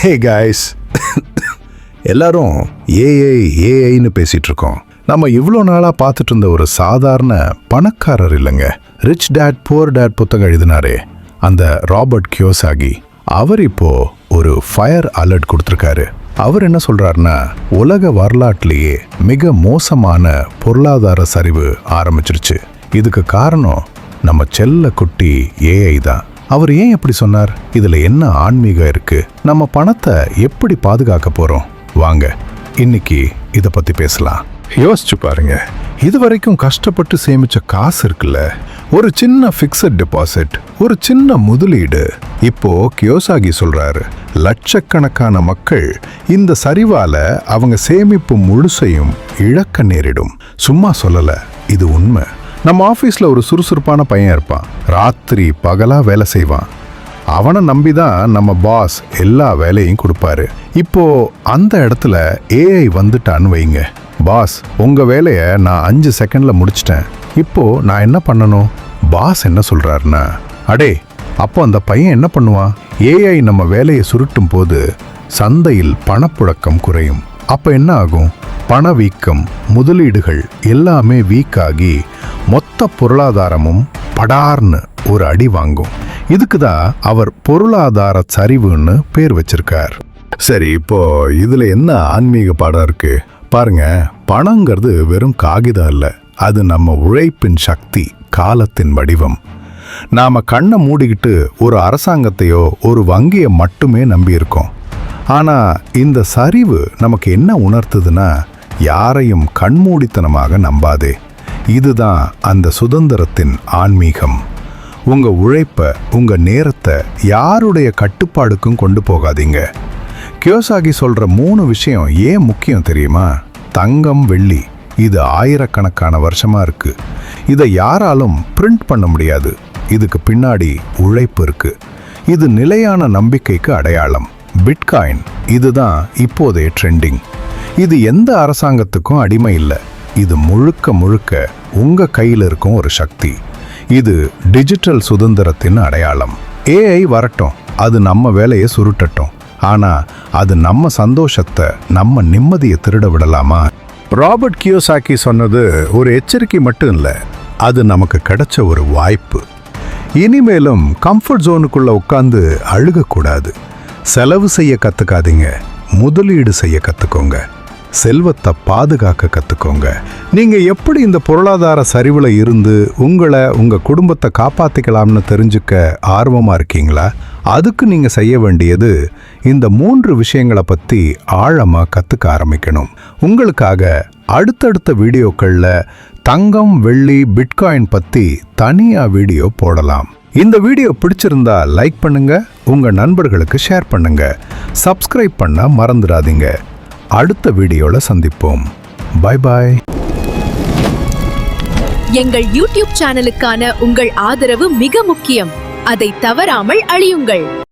Hey guys எல்லாரும் AI ஏஐன்னு பேசிகிட்டு இருக்கோம் நம்ம இவ்வளோ நாளாக பார்த்துட்டு இருந்த ஒரு சாதாரண பணக்காரர் இல்லைங்க. ரிச் டேட் புவர் டேட் புத்தகம் எழுதினாரே. அந்த ராபர்ட் கியோசாகி அவர் இப்போ ஒரு ஃபயர் அலர்ட் கொடுத்துருக்காரு. அவர் என்ன சொல்றாருன்னா உலக வரலாற்றிலேயே மிக மோசமான பொருளாதார சரிவு ஆரம்பிச்சிருச்சு. இதுக்கு காரணம் நம்ம செல்ல குட்டி ஏஐ தான். அவர் ஏன் எப்படி சொன்னார்? இதுல என்ன ஆன்மீகம் இருக்கு? நம்ம பணத்தை எப்படி பாதுகாக்க போறோம்? வாங்க இன்னைக்கு இத பத்தி பேசலாம். யோசிச்சு பாருங்க. இது வரைக்கும் கஷ்டப்பட்டு சேமிச்ச காசு இருக்குல்ல? ஒரு சின்ன ஃபிக்ஸட் டெபாசிட் ஒரு சின்ன முதலீடு. இப்போ கியோசாகி சொல்றாரு லட்சக்கணக்கான மக்கள் இந்த சரிவால அவங்க சேமிப்பு முழுசையும் இழக்க நேரிடும். சும்மா சொல்லல இது உண்மை. நம்ம ஆஃபீஸில் ஒரு சுறுசுறுப்பான பையன் இருப்பான். ராத்திரி பகலாக வேலை செய்வான். அவனை நம்பி தான் நம்ம பாஸ் எல்லா வேலையும் கொடுப்பாரு. இப்போ அந்த இடத்துல ஏஐ வந்துட்டான்னு வைங்க. பாஸ் உங்கள் வேலையை நான் அஞ்சு செகண்டில் முடிச்சிட்டேன். இப்போ நான் என்ன பண்ணணும்? பாஸ் என்ன சொல்கிறாருன்னா அடே அப்போ அந்த பையன் என்ன பண்ணுவான்? ஏஐ நம்ம வேலையை சுருட்டும் போது சந்தையில் பணப்புழக்கம் குறையும். அப்போ என்ன ஆகும்? பணவீக்கம் முதலீடுகள் எல்லாமே வீக்காகி மொத்த பொருளாதாரமும் படார்னு ஒரு அடி வாங்கும். இதுக்கு தான் அவர் பொருளாதார சரிவுன்னு பேர் வச்சிருக்கார். சரி இப்போ இதுல என்ன ஆன்மீக பாடம் இருக்கு? பாருங்க பணங்கிறது வெறும் காகிதம் இல்ல அது நம்ம உழைப்பின் சக்தி காலத்தின் வடிவம். நாம கண்ணை மூடிக்கிட்டு ஒரு அரசாங்கத்தையோ ஒரு வங்கியை மட்டுமே நம்பி இருக்கோம் ஆனா இந்த சரிவு நமக்கு என்ன உணர்த்துதுன்னா யாரையும் கண்மூடித்தனமாக நம்பாதே. இதுதான் அந்த சுதந்திரத்தின் ஆன்மீகம். உங்க உழைப்ப உங்க நேரத்தை யாருடைய கட்டுப்பாடுக்கும் கொண்டு போகாதீங்க. கியோசாகி சொல்ற மூணு விஷயம் ஏன் முக்கியம் தெரியுமா? தங்கம் வெள்ளி. இது ஆயிரக்கணக்கான வருஷமா இருக்கு. இதை யாராலும் பிரிண்ட் பண்ண முடியாது. இதுக்கு பின்னாடி உழைப்பு இருக்கு. இது நிலையான நம்பிக்கைக்கு அடையாளம். பிட்காயின். இதுதான் இப்போதைய ட்ரெண்டிங். இது எந்த அரசாங்கத்துக்கும் அடிமை இல்லை. இது முழுக்க முழுக்க உங்க கையில் இருக்கும் ஒரு சக்தி. இது டிஜிட்டல் சுதந்திரத்தின் அடையாளம். ஏஐ வரட்டும். அது நம்ம வேலையை சுருட்டட்டும். ஆனா அது நம்ம சந்தோஷத்தை நம்ம நிம்மதியை திருட விடலாமா? ராபர்ட் கியோசாக்கி சொன்னது ஒரு எச்சரிக்கை மட்டும் இல்லை. அது நமக்கு கிடைச்ச ஒரு வாய்ப்பு. இனிமேலும் கம்ஃபர்ட் ஜோனுக்குள்ள உட்காந்து அழுகக்கூடாது. செலவு செய்ய கத்துக்காதீங்க. முதலீடு செய்ய கத்துக்கோங்க. செல்வத்தை பாதுகாக்க கற்றுக்கோங்க நீங்கள் எப்படி இந்த பொருளாதார சரிவில் இருந்து உங்களை உங்கள் குடும்பத்தை காப்பாற்றிக்கலாம்னு தெரிஞ்சுக்க ஆர்வமாக இருக்கீங்களா? அதுக்கு நீங்கள் செய்ய வேண்டியது இந்த மூன்று விஷயங்களை பற்றி ஆழமாக கற்றுக்க ஆரம்பிக்கணும். உங்களுக்காக அடுத்தடுத்த வீடியோக்களில் தங்கம் வெள்ளி பிட்காயின் பற்றி தனியாக வீடியோ போடலாம். இந்த வீடியோ பிடிச்சிருந்தா லைக் பண்ணுங்க உங்க நண்பர்களுக்கு ஷேர் பண்ணுங்க. சப்ஸ்கிரைப் பண்ண மறந்துடாதீங்க. அடுத்த வீடியோல சந்திப்போம். பை பாய் எங்கள் யூடியூப் சேனலுக்கான உங்கள் ஆதரவு மிக முக்கியம். அதை தவறாமல் அழியுங்கள்.